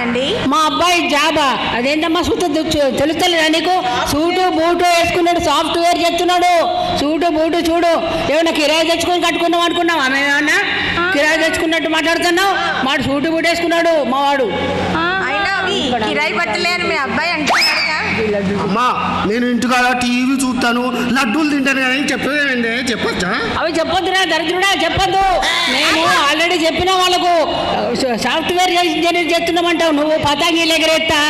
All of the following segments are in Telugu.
అబ్బాయండి మా అబ్బాయి జాబా. అదేంటమ్మా సూట్ తెలుస్తలేదా నీకు? సూటు బూటు వేసుకున్నాడు సాఫ్ట్వేర్ చేస్తున్నాడు. సూటు బూటు చూడు. ఏమన్నా కిరాయి తెచ్చుకొని కట్టుకున్నాం అనుకున్నావా? మేమేమన్నా కిరాయి తెచ్చుకున్నట్టు మాట్లాడుతున్నావు? మాడు సూటు బూటు వేసుకున్నాడు మా వాడు. కిరాయి మీ అబ్బాయి అమ్మా నేను ఇంటికాడ టీవీ చూస్తాను లడ్డూలు తింటాను కానీ చెప్పేదండి చెప్పొచ్చా? అవి చెప్పొద్దురా దరిద్రుడా చెప్పొద్దు. నేను ఆల్రెడీ చెప్పిన వాళ్ళకు సాఫ్ట్వేర్ ఇంజనీర్ చేస్తున్నామంటావు. నువ్వు పతాంగి ఎగరేస్తా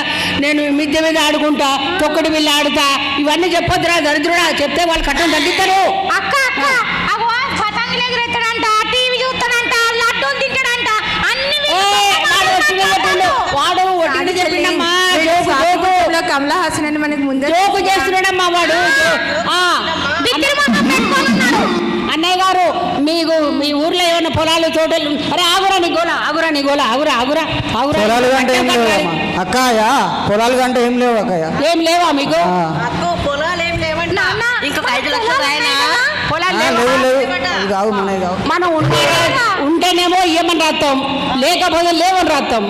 నేను మిద్దె మీద ఆడుకుంటా తొక్కడి బిల్లు ఆడుతా ఇవన్నీ చెప్పొద్దురా దరిద్రుడా చెప్తే వాళ్ళు కట్టం తగ్గిస్తారు అక్క పతంగులు వాడు చెప్పిండమ్మా. కమలా హాసన్ అని మనకి ముందే జోకు చేస్తున్నాడమ్మా వాడు. మీకు మీ ఊర్లో ఏమైనా పొలాలు తోటలు అరే ఆగురా నీ గోల ఆగురా నీ గోల ఆగురా ఆగురా ఆగురా. పొలాలు కంటే ఏం లేవు అక్కయ్య. పొలాలు కంటే ఏం లేవు అక్కయ్య. ఏం లేవా మీకు? పొలాలు ఏం లేవంట. నాన్న, ఇంకొక ఐదు లక్షలు రాయనా? పొలాలు లేవా? లేవు కావు కావు మనం ఉంటే ఉంటేనేమో ఇవ్వమని రాస్తాం? లేకపోతే లేవని రాస్తాం.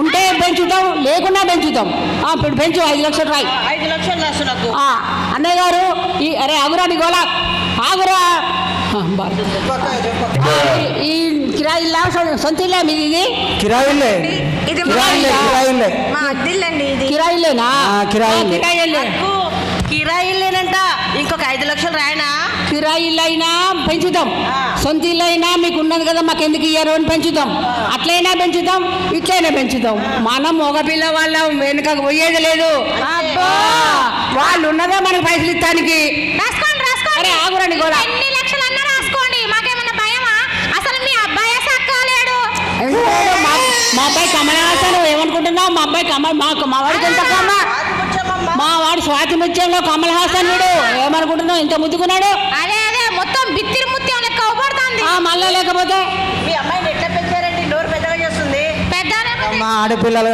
ఉంటే పెంచుతాం లేకున్నా పెంచుతాం. ఇప్పుడు పెంచు ఐదు లక్షలు రాయి. ఐదు లక్షలు అన్నయ్య గారు ఈ అరే ఆగురా నీ గోల ఆగురా. ఈ- కిరాయి ఇల్లా సొంత ఇల్లా మీది ఇది? కిరాయి లేనంట ఇంకొక ఐదు లక్షలు రాయనా? కిరాయి ఇల్లు అయినా. సొంత ఇల్లు అయినా మీకు ఉన్నది కదా మాకు ఎందుకు ఇయ్యారు అని పెంచుతాం. అట్లయినా పెంచుతాం ఇట్లయినా పెంచుతాం. మనం మగపిల్ల వాళ్ళ వెనుక పోయేది లేదు. అబ్బా! వాళ్ళు ఉన్నదే మనకు పైసలు ఇస్తానికి రాసుకోండి రాసుకోండి. అరే ఆగురండి గోళ మా మా అబ్బాయి కమల్ హాసన్ ఏమనుకుంటున్నావు? మా అబ్బాయి కమల్ మా మా వాడికి ఎంత కమ్మ. మా వాడు స్వాతి ముత్యంలో కమల్ హాసన్ వీడు. ఏమనుకుంటున్నావు? ఇంత ముద్దుకున్నాడు? అదే అదే మొత్తం బిత్తిరి ముత్యం లెక్క అవపడుతుంది ఆ మళ్ళా లేకపోతే? మీ అమ్మాయిని ఎట్లా పెంచారండి? నోరు పెద్దగా చేస్తుంది. పెద్దనే ఉంది. మా ఆడపిల్లల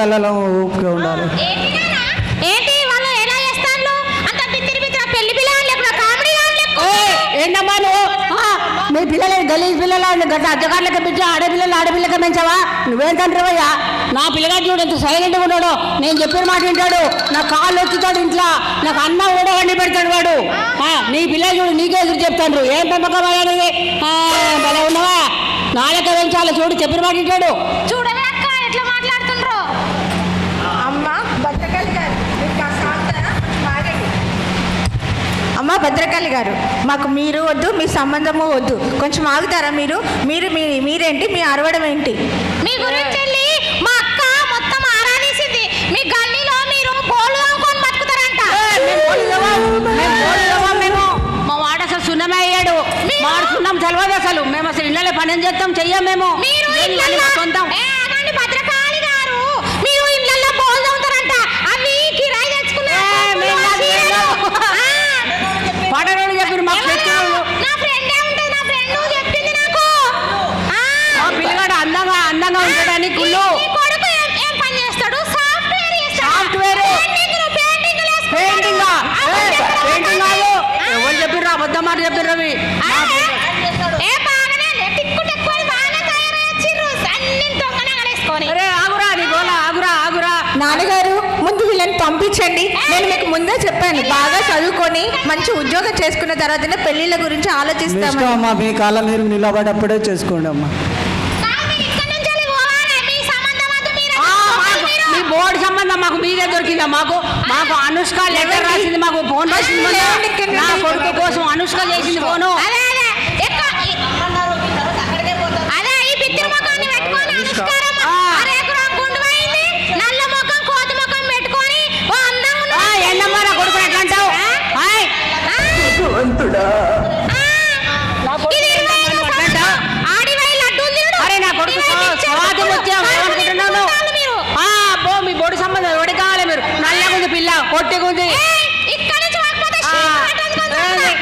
ఉండాలి. గలీజ్ పిల్లలు గత అద్దగాళ్ళకి పెంచా ఆడపిల్లలు ఆడపిల్లకి పెంచావా? నువ్వేం తండ్రివయ్యా? నా పిల్లగాడు చూడు ఎంత సైలెంట్గా ఉన్నాడు. నేను చెప్పిన మాట వింటాడు. నా కాళ్ళు వచ్చుతాడు ఇంట్లో. నాకు అన్న కూడా వండి పెడతాడు వాడు. ఆ, నీ పిల్లలు చూడు నీకే ఎదురు చెప్తాను ఏం పెంపకం అనేది భలే ఉన్నావా? నాలక పెంచాలి. చూడు చెప్పిన మాట వింటాడు. చూడవే భద్రకాళి గారు మాకు మీరు వద్దు మీ సంబంధము వద్దు. కొంచెం ఆగుతారా మీరు? మీరు మీ మీరేంటి? మీ అరవడం ఏంటి? మీ గురించి వెళ్ళి మా అక్క మొత్తం ఆరాధీసింది మీ గల్లీలో మీరు బతుకుతారంట? మా వాడు అసలు సున్నమే అయ్యాడు. వాడు సున్నం అసలు. మేము అసలు ఇళ్ళలో పని చేస్తాం? చెయ్యం మేము మీరు ఇల్లు ఇళ్ళల్లో మా సొంతం ఏ, ఆగండి భద్రకాళి గారు మీరు ఇళ్ళల్లో బోల్ తవ్వుతారంట అవి కిరాయి తెచ్చుకున్నారు ఏ, మేము కాదు, మేము కాదు. ఆ, పడరోళ్ళు చెప్పిన మాకు ఎవరు? తెచ్చిన నా ఫ్రెండే ఉంటుంది నా ఫ్రెండ్ చెప్పింది నాకు ఆ, ఆ పిల్లగాడు అందంగా అందంగా ఉంటాడని కుళ్ళు మీ కొడుకు ఏం ఏం పని చేస్తాడు సాఫ్ట్వేర్ చేస్తాడు సాఫ్ట్వేర్. పెయింటింగ్లు, పెయింటింగ్లు వేసుకుంటాడు. పెయింటింగ్ అబద్ధం పెయింటింగ్ కాదు ఆ. ఎవరు చెప్పిర్రు అబద్ధం మాట చెప్పిర్రు అవి ఆ, ఏ బాగానే లే, టిక్కు టిక్కు అని బాగానే తయారయ్యొచ్చిర్రు. దొంగ నగలేసుకొని. అరే ఆగురా నీ గోల ఆగురా ఆగురా. నాన్నగారు ముందు వీళ్ళని పంపించండి. నేను మీకు ముందే చెప్పాను బాగా చదువుకొని మంచి ఉద్యోగం చేసుకున్న తర్వాతనే పెళ్ళిళ్ళ గురించి మీ ఇష్టం ఆలోచిస్తామని అమ్మా మీ కాళ్ళ మీరు నిలబడప్పుడే చేసుకోండి అమ్మా. మీరు. మీ మీరు మీరు. బోర్డు సంబంధం మాకు మీదే దొరికిందా మాకు. మాకు అనుష్క లెటర్ రాసింది మాకు ఫోన్ రాసింది నా. కొడుకు కోసం అనుష్క చేసింది ఫోను. అన్నారు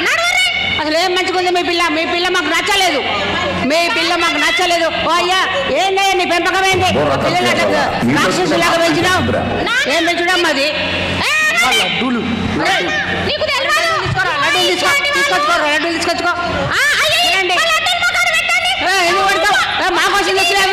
నడవరే. అసలు ఏం మంచిగుంది మీ పిల్ల? మీ పిల్ల మాకు నచ్చలేదు. మీ పిల్ల మాకు నచ్చలేదు. ఓ అయ్యా ఏందయ్యా నీ పెంపకం ఏంది? రాక్షసులాగా పెంచినావు. ఏం పెంచడం అది. లడ్డూలు తీసుకొచ్చుకో లడ్డూలు తీసుకొచ్చుకో ఎందుకు పెడతావు ఏ, మా కోసం తెచ్చినవి